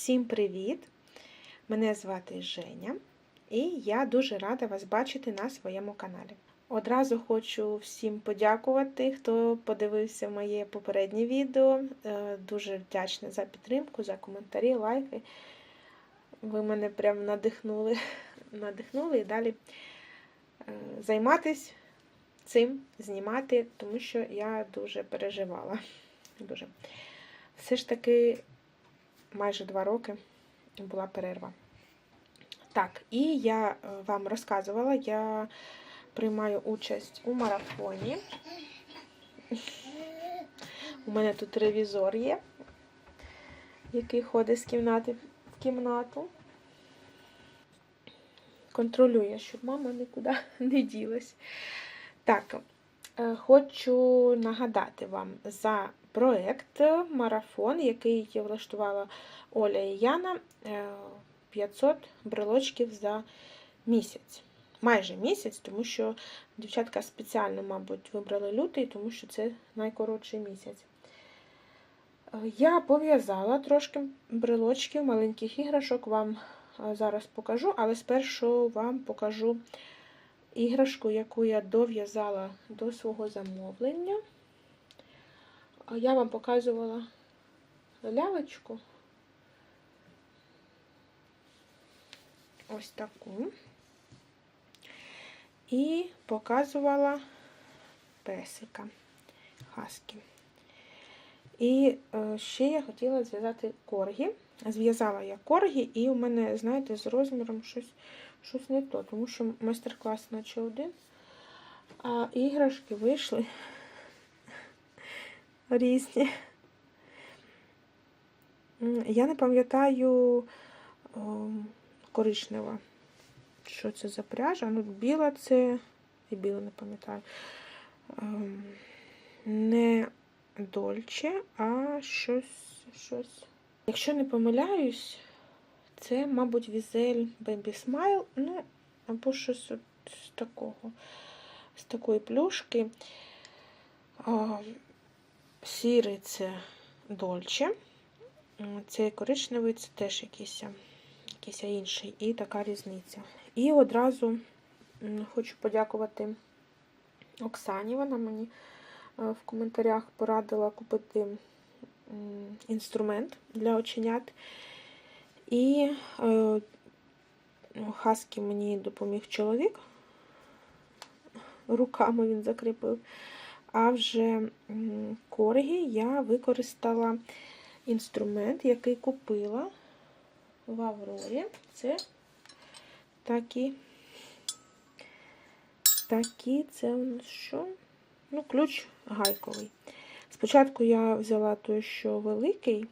Всім привіт! Мене звати Женя, і я дуже рада вас бачити на своєму каналі. Одразу хочу всім подякувати, хто подивився моє попереднє відео. Е, Дуже вдячна за підтримку, за коментарі, лайки. Ви мене прям надихнули, надихнули і далі е, займатись цим, знімати, тому що я дуже переживала. Дуже. Все ж таки майже два роки була перерва. Так, і я е, вам розказувала, я приймаю участь у марафоні. У мене тут ревізор є, який ходить з кімнати в кімнату. Контролює, щоб мама нікуди не ділась. Так, е, хочу нагадати вам за проєкт марафон, який влаштувала Оля і Яна 500 брелочків за місяць. Майже місяць, тому що дівчатка спеціально, мабуть, вибрали лютий, тому що це найкоротший місяць. Я пов'язала трошки брелочків, маленьких іграшок, вам зараз покажу, але спершу вам покажу іграшку, яку я дов'язала до свого замовлення. Я вам показувала лялечку. Ось таку. І показувала песика хаски. І ще я хотіла зв'язати коргі. Зв'язала я коргі, і у мене, знаєте, з розміром щось щось не то, тому що майстер-клас наче один, а іграшки вийшли різні. Я не пам'ятаю коричнева. Що це за пряжа? Ну, біла це і біла не пам'ятаю. Не дольче, а щось, щось. Якщо не помиляюсь, це, мабуть, візель Baby Smile, ну, або щось от з такого, з такої плюшки. Сірий це дольче. Цей коричневий це теж якийсь, якийсь інший. І така різниця. І одразу хочу подякувати Оксані. Вона мені в коментарях порадила купити інструмент для оченят. І е, хаски мені допоміг чоловік. Руками він закріпив. А вже коргі я використала інструмент, який купила в Аврорі. Це такі, такі, це у нас що? Ну, ключ гайковий. Спочатку я взяла той, що великий,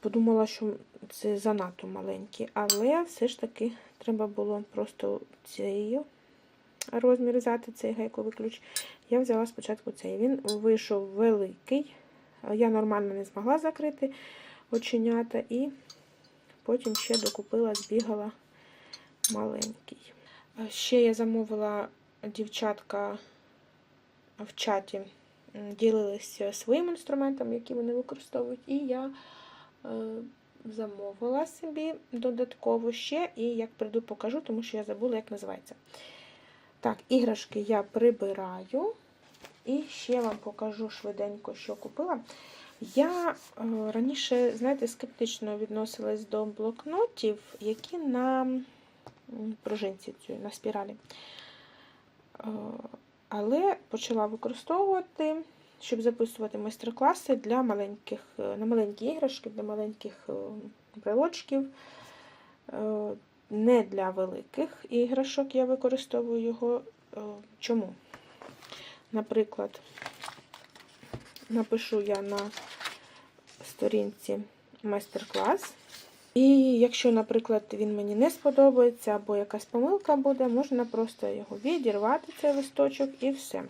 подумала, що це занадто маленький, але все ж таки треба було просто цією розмір взяти цей гайковий ключ. Я взяла спочатку цей. Він вийшов великий. Я нормально не змогла закрити оченята, і потім ще докупила, збігала маленький. Ще я замовила дівчатка в чаті, ділилися своїм інструментом, який вони використовують, і я замовила собі додатково ще, і як прийду, покажу, тому що я забула, як називається. Так, іграшки я прибираю. І ще вам покажу швиденько, що купила. Я е, раніше, знаєте, скептично відносилась до блокнотів, які на пружинці цю, на спіралі. Е, але почала використовувати, щоб записувати майстер-класи для маленьких, на маленькі іграшки, для маленьких брелочків. Не для великих іграшок я використовую його. Чому? Наприклад, напишу я на сторінці майстер-клас. І якщо, наприклад, він мені не сподобається, або якась помилка буде, можна просто його відірвати, цей листочок, і все.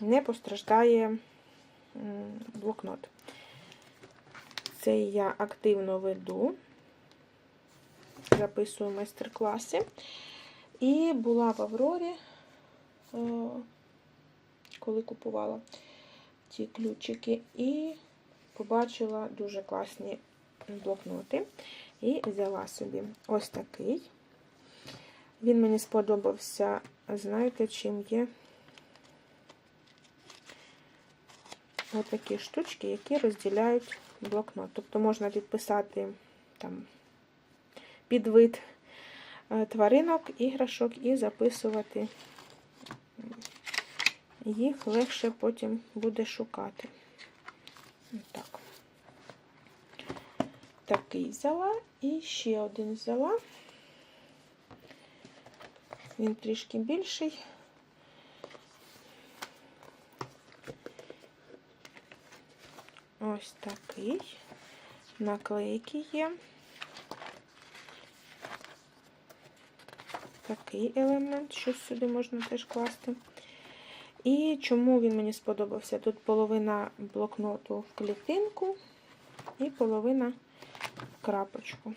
Не постраждає блокнот. Це я активно веду, записую майстер-класи. І була в Аврорі коли купувала ці ключики, і побачила дуже класні блокноти. І взяла собі ось такий. Він мені сподобався, знаєте, чим є ось такі штучки, які розділяють блокнот. Тобто можна підписати там підвид е, тваринок, іграшок і записувати їх легше потім буде шукати. Так. Такий взяла і ще один взяла. Він трішки більший. Ось такий. Наклейки є. Такий елемент, щось сюди можна теж класти. І чому він мені сподобався? Тут половина блокноту в клітинку і половина в крапочку.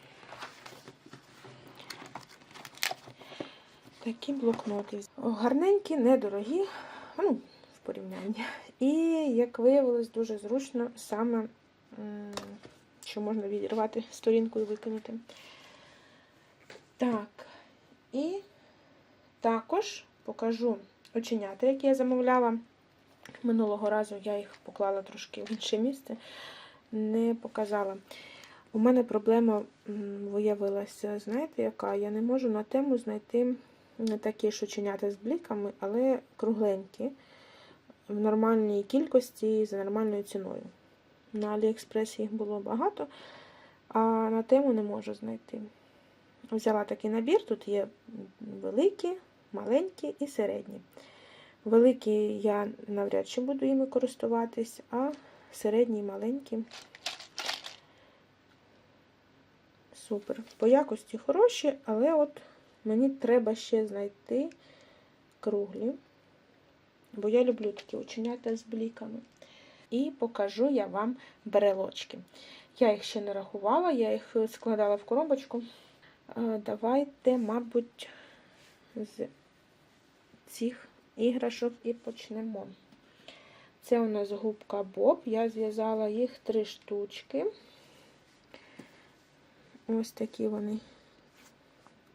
Такі блокноти. Гарненькі, недорогі, ну, в порівнянні. І, як виявилось, дуже зручно саме, що можна відірвати сторінку і викинути. Так, і також покажу оченята, які я замовляла. Минулого разу я їх поклала трошки в інше місце, не показала. У мене проблема виявилася, знаєте, яка? Я не можу на тему знайти такі ж оченята з бліками, але кругленькі, в нормальній кількості за нормальною ціною. На Аліекспресі їх було багато, а на тему не можу знайти. Взяла такий набір, тут є великі, маленькі і середні. Великі я навряд чи буду їми користуватись, а середні і маленькі супер. По якості хороші, але от мені треба ще знайти круглі, бо я люблю такі оченята з бліками. І покажу я вам брелочки. Я їх ще не рахувала, я їх складала в коробочку. Давайте, мабуть, з цих іграшок і почнемо. Це у нас губка Боб. Я зв'язала їх три штучки. Ось такі вони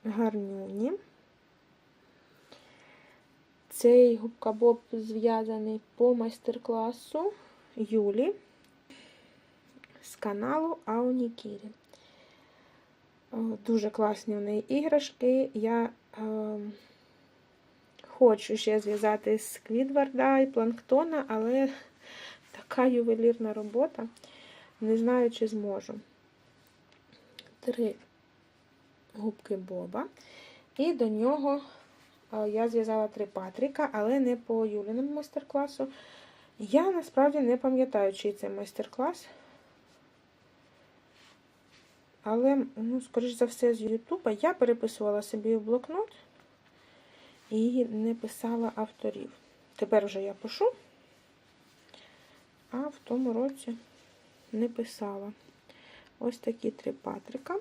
гарнюні. Цей губка Боб зв'язаний по майстер-класу Юлі з каналу Аунікірі. Дуже класні в неї іграшки. Я е, хочу ще зв'язати з Квідварда і Планктона, але така ювелірна робота. Не знаю, чи зможу. Три губки Боба. І до нього я зв'язала три Патріка, але не по Юліному майстер-класу. Я насправді не пам'ятаю, чий це майстер-клас. Але, ну, скоріш за все, з Ютуба я переписувала собі в блокнот і не писала авторів. Тепер вже я пишу, а в тому році не писала. Ось такі три патрика.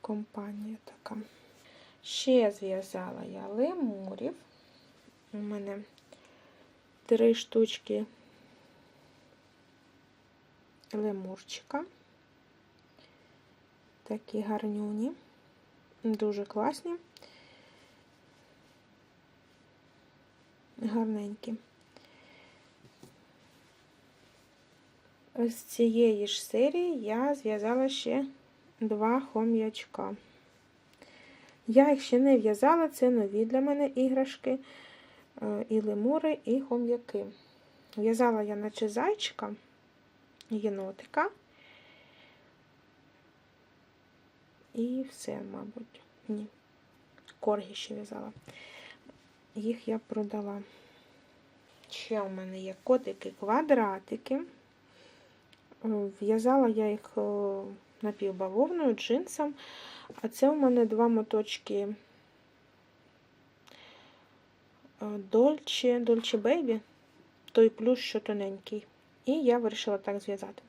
Компанія така. Ще зв'язала я лемурів. У мене три штучки лемурчика. Такі гарнюні, дуже класні, гарненькі. З цієї ж серії я зв'язала ще два хом'ячка. Я їх ще не в'язала, це нові для мене іграшки, е, і лемури, і хом'яки. В'язала я наче зайчика, єнотика. І все, мабуть. Ні. Коргі ще в'язала. Їх я продала. Ще у мене є котики-квадратики. В'язала я їх напівбавовною, джинсом. А це у мене два моточки Dolce, Dolce Baby, той плюс, що тоненький. І я вирішила так зв'язати.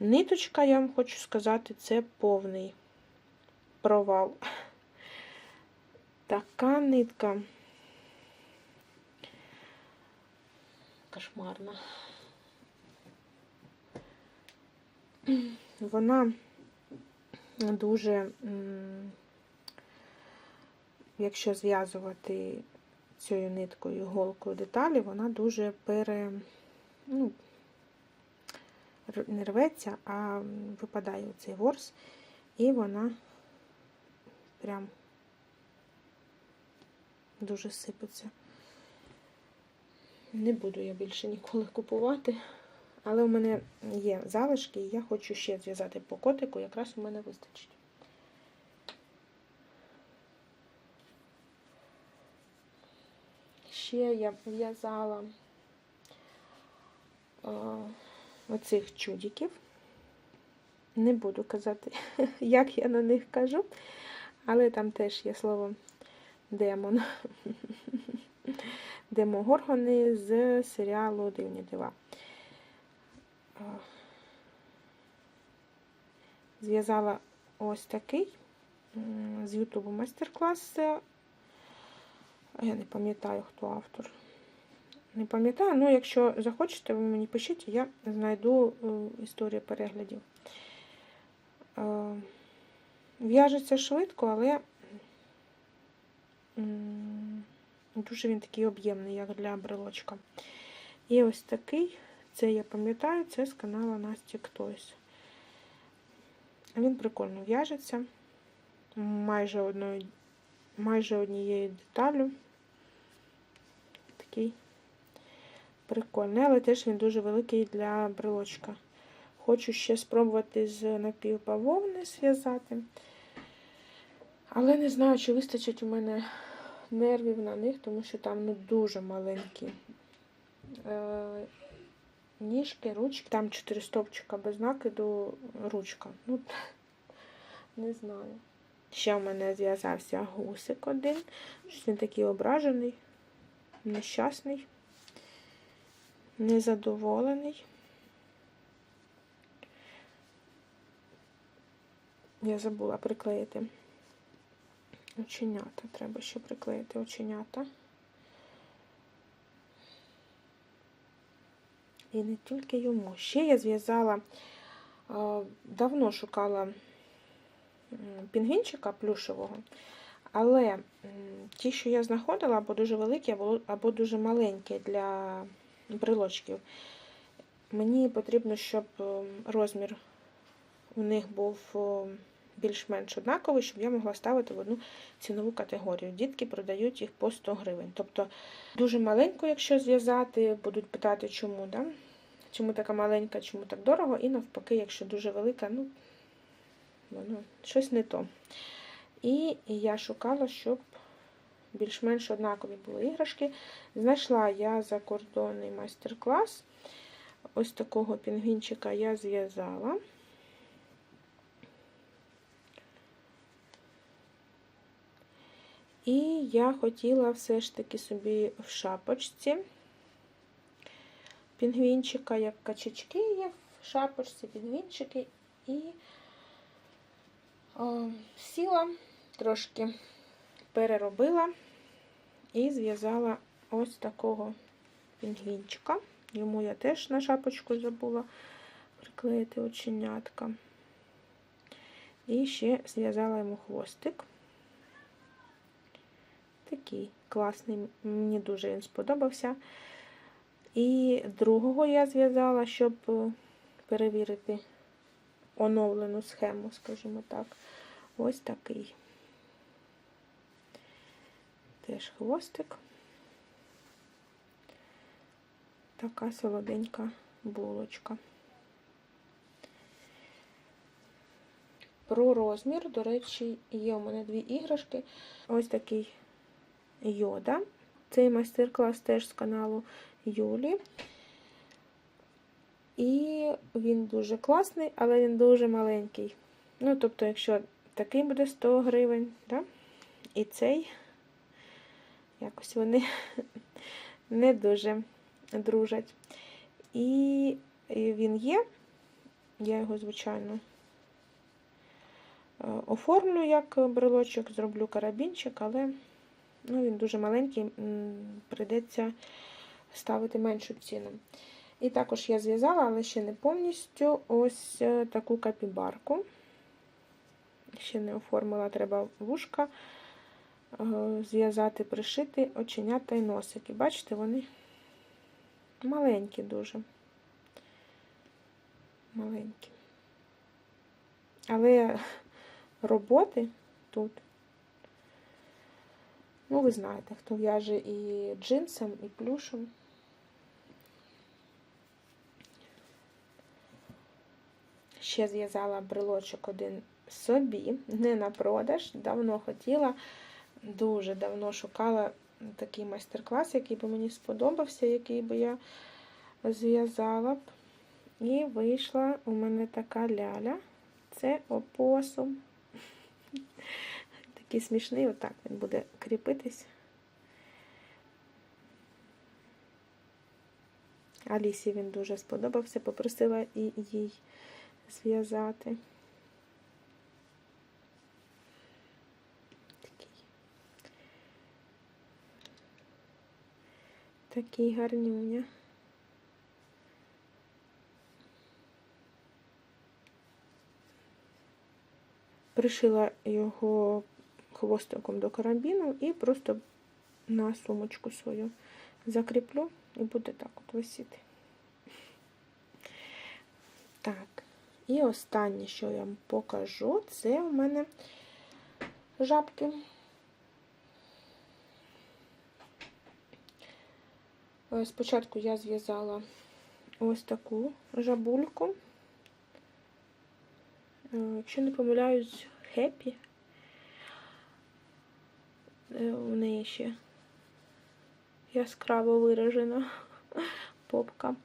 Ниточка, я вам хочу сказати, це повний провал. Така нитка. кошмарна. Вона дуже, якщо зв'язувати цією ниткою голкою деталі, вона дуже пере, ну, не рветься, а випадає оцей ворс, і вона прям дуже сипеться. Не буду я більше ніколи купувати. Але у мене є залишки, і я хочу ще зв'язати по котику, якраз у мене вистачить. Ще я в'язала оцих чудиків. Не буду казати, як я на них кажу, але там теж є слово демон. Демогоргони з серіалу Дивні дива. Зв'язала ось такий з Ютубу майстер-клас. Я не пам'ятаю, хто автор. Не пам'ятаю, ну якщо захочете, ви мені пишіть, я знайду е, історію переглядів. Е, В'яжеться швидко, але дуже він такий об'ємний, як для брелочка. І ось такий, це я пам'ятаю, це з каналу Настя Toys. Він прикольно в'яжеться майже майже однією деталю. Такий прикольний, але теж він дуже великий для брелочка. Хочу ще спробувати з напівбавовни зв'язати. Але не знаю, чи вистачить у мене нервів на них, тому що там ну, дуже маленькі е, ніжки, ручки. Там 4 стовпчика без накиду ручка. Ну, не знаю. Ще в мене зв'язався гусик один. Він такий ображений, нещасний, незадоволений. Я забула приклеїти оченята. Треба ще приклеїти оченята. І не тільки йому. Ще я зв'язала, давно шукала м, пінгвінчика плюшевого, але ті, що я знаходила, або дуже великі, або дуже маленькі для брелочків. Мені потрібно, щоб е, розмір у них був е, більш-менш однаковий, щоб я могла ставити в одну цінову категорію. Дітки продають їх по 100 гривень. Тобто дуже маленьку, якщо зв'язати, будуть питати, чому, да? чому така маленька, чому так дорого, і навпаки, якщо дуже велика, ну, воно щось не то. І я шукала, щоб більш-менш однакові були іграшки. Знайшла я закордонний майстер-клас. Ось такого пінгвінчика я зв'язала. І я хотіла все ж таки собі в шапочці пінгвінчика, як качечки є в шапочці, пінгвінчики. І о, сіла, трошки переробила і зв'язала ось такого пінгвінчика. Йому я теж на шапочку забула приклеїти оченятка. І ще зв'язала йому хвостик. Такий класний, мені дуже він сподобався. І другого я зв'язала, щоб перевірити оновлену схему, скажімо так. Ось такий. Теж хвостик. Така солоденька булочка. Про розмір, до речі, є у мене дві іграшки. Ось такий йода. Цей майстер-клас теж з каналу Юлі. І він дуже класний, але він дуже маленький. Ну, тобто, якщо такий буде 100 гривень, да? і цей, якось вони не дуже дружать. І він є, я його, звичайно, оформлю як брелочок, зроблю карабінчик, але ну, він дуже маленький, прийдеться ставити меншу ціну. І також я зв'язала, але ще не повністю ось е, таку капібарку. Ще не оформила, треба вушка е, зв'язати, пришити оченята і носики. Бачите, вони маленькі дуже. Маленькі. Але роботи тут, ну, ви знаєте, хто в'яже і джинсом, і плюшем. Ще зв'язала брелочок один собі, не на продаж. Давно хотіла, дуже давно шукала такий майстер-клас, який би мені сподобався, який би я зв'язала б. І вийшла у мене така ляля. Це опосум. Такий смішний, отак він буде кріпитись. Алісі він дуже сподобався, попросила і їй зв'язати. Такий гарнюня. Пришила його хвостиком до карабіну і просто на сумочку свою закріплю і буде так от висіти. Так, і останнє, що я вам покажу, це у мене жабки. Спочатку я зв'язала ось таку жабульку. Е, Якщо не помиляюсь, хеппі. Е, У неї ще яскраво виражена попка.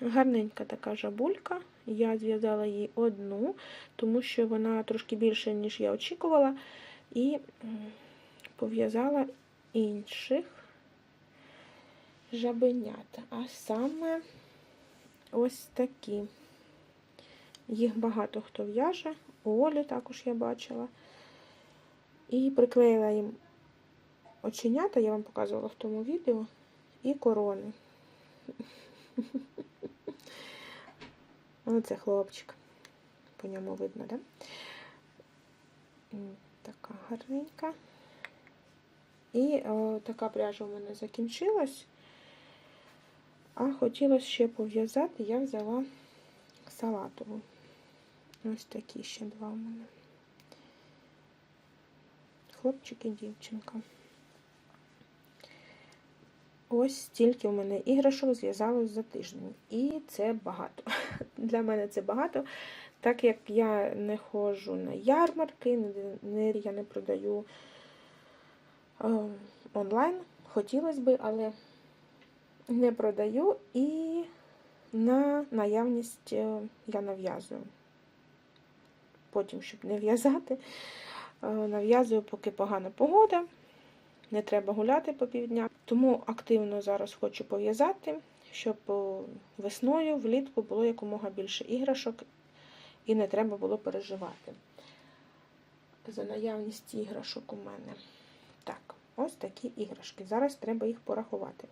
Гарненька така жабулька. Я зв'язала її одну, тому що вона трошки більше, ніж я очікувала, і пов'язала інших жабенят. А саме ось такі. Їх багато хто в'яже. Олі також я бачила. І приклеїла їм оченята, я вам показувала в тому відео, і корони. Оце хлопчик. По ньому видно? М, Така гарненька. І о, така пряжа у мене закінчилась. А хотілося ще пов'язати, я взяла салатову. Ось такі ще два у мене. Хлопчик і дівчинка. Ось стільки у мене іграшок зв'язалось за тиждень. І це багато. Для мене це багато, так як я не ходжу на ярмарки, я не продаю е, онлайн. Хотілося би, але не продаю і на наявність е, я нав'язую. Потім, щоб не в'язати, е, нав'язую, поки погана погода. Не треба гуляти по півдня. Тому активно зараз хочу пов'язати, щоб е, весною, влітку було якомога більше іграшок і не треба було переживати за наявність іграшок у мене. Так, ось такі іграшки. Зараз треба їх порахувати.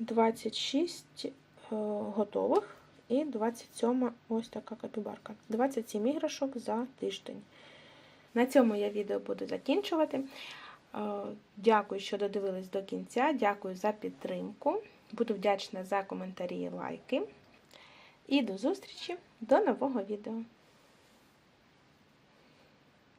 26 е, готових і 27 ось така капібарка. 27 іграшок за тиждень. На цьому я відео буду закінчувати. Е, Дякую, що додивились до кінця. Дякую за підтримку. Буду вдячна за коментарі і лайки. І до зустрічі до нового відео.